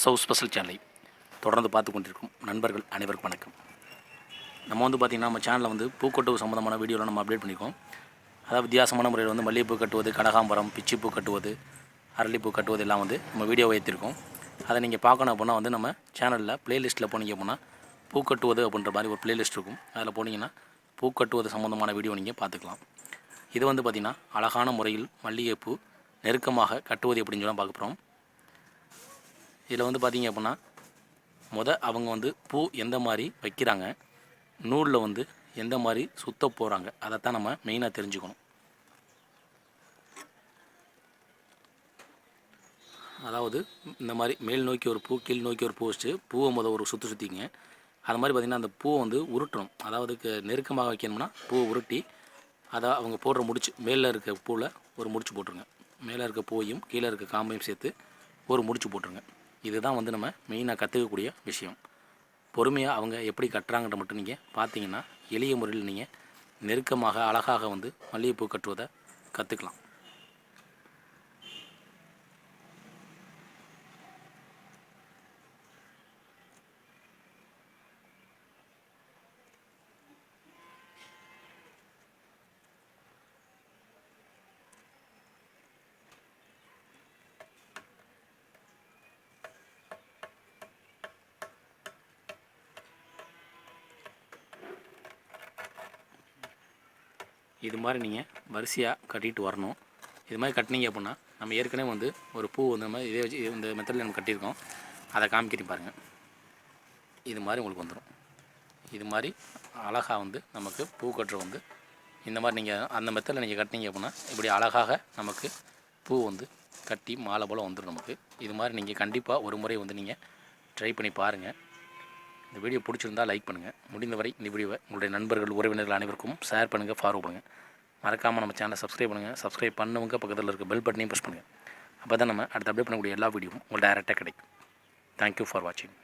சவு ஸ்பெஷல் சேனலை தொடர்ந்து பார்த்து கொண்டிருக்கும் நண்பர்கள் அனைவருக்கும் வணக்கம். நம்ம வந்து பார்த்திங்கன்னா நம்ம சேனலில் வந்து பூக்கட்டுவு சம்மந்தமான வீடியோவில் நம்ம அப்டேட் பண்ணியிருக்கோம் அதாவது வித்தியாசமான முறையில் வந்து மல்லிகைப்பூ கட்டுவது கனகாம்பரம் பிச்சிப்பூ கட்டுவது அரளிப்பூ கட்டுவது எல்லாம் வந்து நம்ம வீடியோ வைத்திருக்கோம் அதை நீங்கள் பார்க்கணும் அப்படின்னா வந்து நம்ம சேனலில் ப்ளேலிஸ்ட்டில் போனீங்க அப்படின்னா பூ கட்டுவது அப்படின்ற மாதிரி ஒரு ப்ளேலிஸ்ட் இருக்கும். அதில் போனீங்கன்னா பூ கட்டுவது சம்மந்தமான வீடியோ நீங்கள் பார்த்துக்கலாம். இது வந்து பார்த்திங்கன்னா அழகான முறையில் மல்லிகைப்பூ நெருக்கமாக கட்டுவது எப்படின்னு சொல்லலாம் பார்க்க போகிறோம் இதில் வந்து பார்த்தீங்க அப்படின்னா முத அவங்க வந்து பூ எந்த மாதிரி வைக்கிறாங்க நூலில் வந்து எந்த மாதிரி சுத்த போகிறாங்க அதைத்தான் நம்ம மெயினாக தெரிஞ்சுக்கணும். அதாவது இந்த மாதிரி மேல் நோக்கி ஒரு பூ கீழ் நோக்கி ஒரு பூ வச்சுட்டு பூவை முத ஒரு சுற்று சுற்றிங்க அது மாதிரி பார்த்திங்கன்னா அந்த பூவை வந்து உருட்டணும். அதாவது நெருக்கமாக வைக்கணும்னா பூவை உருட்டி அதை அவங்க போடுற முடிச்சு மேலே இருக்க பூவில் ஒரு முடிச்சு போட்டுருங்க. மேலே இருக்க பூவையும் கீழே இருக்க காம்பையும் சேர்த்து ஒரு முடிச்சு போட்டுருங்க. இதுதான் வந்து நம்ம மெயினாக கற்றுக்கக்கூடிய விஷயம். பொறுமையாக அவங்க எப்படி கட்டுறாங்கன்ற மட்டும் நீங்கள் பார்த்தீங்கன்னா எளிய முறையில் நீங்கள் நெருக்கமாக அழகாக வந்து மல்லிகைப்பூ கட்டுவதை கற்றுக்கலாம் இது மாதிரி நீங்கள் வரிசையாக கட்டிட்டு வரணும். இது மாதிரி கட்டினீங்க அப்படின்னா நம்ம ஏற்கனவே வந்து ஒரு பூ வந்து நம்ம இதே வச்சு இந்த மெத்தடில் நம்ம கட்டியிருக்கோம். அதை காமிக்கிறீங்க பாருங்கள் இது மாதிரி உங்களுக்கு வந்துடும் இது மாதிரி அழகாக வந்து நமக்கு பூ கட்டுற வந்து இந்த மாதிரி நீங்கள் அந்த மெத்தடில் நீங்கள் கட்டினீங்க அப்படின்னா இப்படி அழகாக நமக்கு பூ வந்து கட்டி மாலை போல் வந்துடும் நமக்கு. இது மாதிரி நீங்கள் கண்டிப்பாக ஒரு முறை வந்து நீங்கள் ட்ரை பண்ணி பாருங்கள் இந்த வீடியோ பிடிச்சிருந்தா லைக் பண்ணுங்கள் முடிந்தவரை இந்த வீடியோவை உங்களுடைய நண்பர்கள் உறவினர்கள் அனைவருக்கும் ஷேர் பண்ணுங்கள் ஃபார்வர்ட் பண்ணுங்கள் மறக்காமல் நம்ம சேனலை சப்ஸ்கிரைப் பண்ணுங்கள் சப்ஸ்கிரைப் பண்ணவங்க பக்கத்தில் இருக்க பெல் பட்டனையும் ப்ரெஸ் பண்ணுங்கள் அப்போ தான் நம்ம அடுத்த அப்டேட் பண்ணக்கூடிய எல்லா வீடியோவும் உங்களுக்கு டைரெக்டாக கிடைக்கும். தேங்க்யூ ஃபார் வாட்சிங்